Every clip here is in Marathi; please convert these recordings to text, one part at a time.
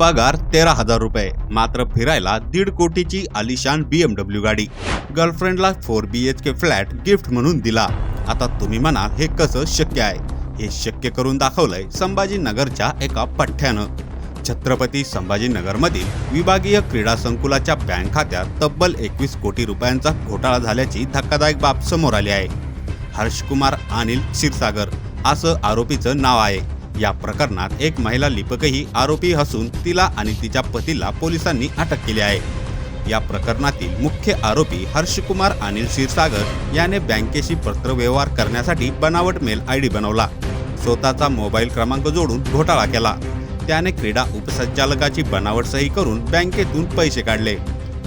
पगार तेरा हजार रुपये. मात्र फिरायला दीड कोटीची आलिशान बीएमडब्ल्यू गाडी. गर्लफ्रेंडला four B H K flat gift म्हणून दिला. आता तुम्ही म्हणाल हे कसं शक्य आहे? हे शक्य करून दाखवलंय संभाजीनगरच्या एका पठ्ठ्यानं. छत्रपती संभाजीनगरमधील विभागीय क्रीडा संकुलाच्या बँक खात्यात तब्बल एकवीस कोटी रुपयांचा घोटाळा झाल्याची धक्कादायक बाब समोर आली आहे. हर्षकुमार अनिल क्षीरसागर असं आरोपीचं नाव आहे. या प्रकरणात एक महिला लिपकही आरोपी असून तिला आणि तिच्या पतीला पोलिसांनी अटक केली आहे. या प्रकरणातील मुख्य आरोपी हर्षकुमार अनिल क्षीरसागर याने बँकेशी पत्रव्यवहार करण्यासाठी बनावट मेल आय डी बनवला. स्वतःचा मोबाईल क्रमांक जोडून घोटाळा केला. त्याने क्रीडा उपसंचालकाची बनावट सही करून बँकेतून पैसे काढले.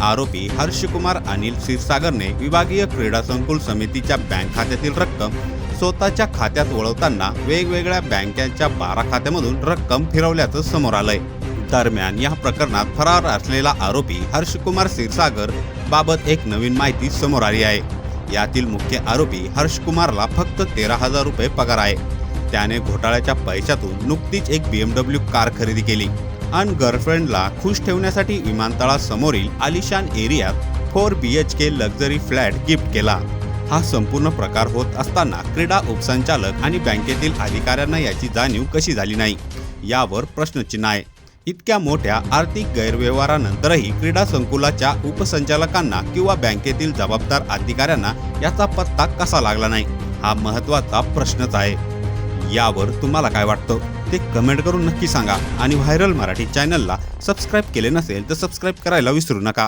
आरोपी हर्षकुमार अनिल क्षीरसागरने विभागीय क्रीडा संकुल समितीच्या बँक खात्यातील रक्कम स्वतःच्या खात्यात वळवताना वेगवेगळ्या बँकांच्या बारा खात्यामधून रक्कम फिरवल्याचं समोर आलंय. दरम्यान या प्रकरणात फरार असलेला आरोपी हर्षकुमार क्षीरसागर बाबत एक नवीन माहिती समोर आली आहे. यातील मुख्य आरोपी हर्षकुमारला फक्त तेरा हजार रुपये पगार आहे. त्याने घोटाळ्याच्या पैशातून नुकतीच एक बीएमडब्ल्यू कार खरेदी केली आणि गर्लफ्रेंडला खुश ठेवण्यासाठी विमानतळासमोरील आलिशान एरियात four B H K luxury flat gift केला. हा संपूर्ण प्रकार होत असताना क्रीडा उपसंचालक आणि बँकेतील अधिकाऱ्यांना याची जाणीव कशी झाली नाही यावर प्रश्नचिन्ह आहे. इतक्या मोठ्या आर्थिक गैरव्यवहारानंतरही क्रीडा संकुलाच्या उपसंचालकांना किंवा बँकेतील जबाबदार अधिकाऱ्यांना याचा पत्ता कसा लागला नाही हा महत्त्वाचा प्रश्नच आहे. यावर तुम्हाला काय वाटतं? ते कमेंट करून नक्की सांगा आणि व्हायरल मराठी चॅनलला सबस्क्राईब केले नसेल तर सबस्क्राईब करायला विसरू नका.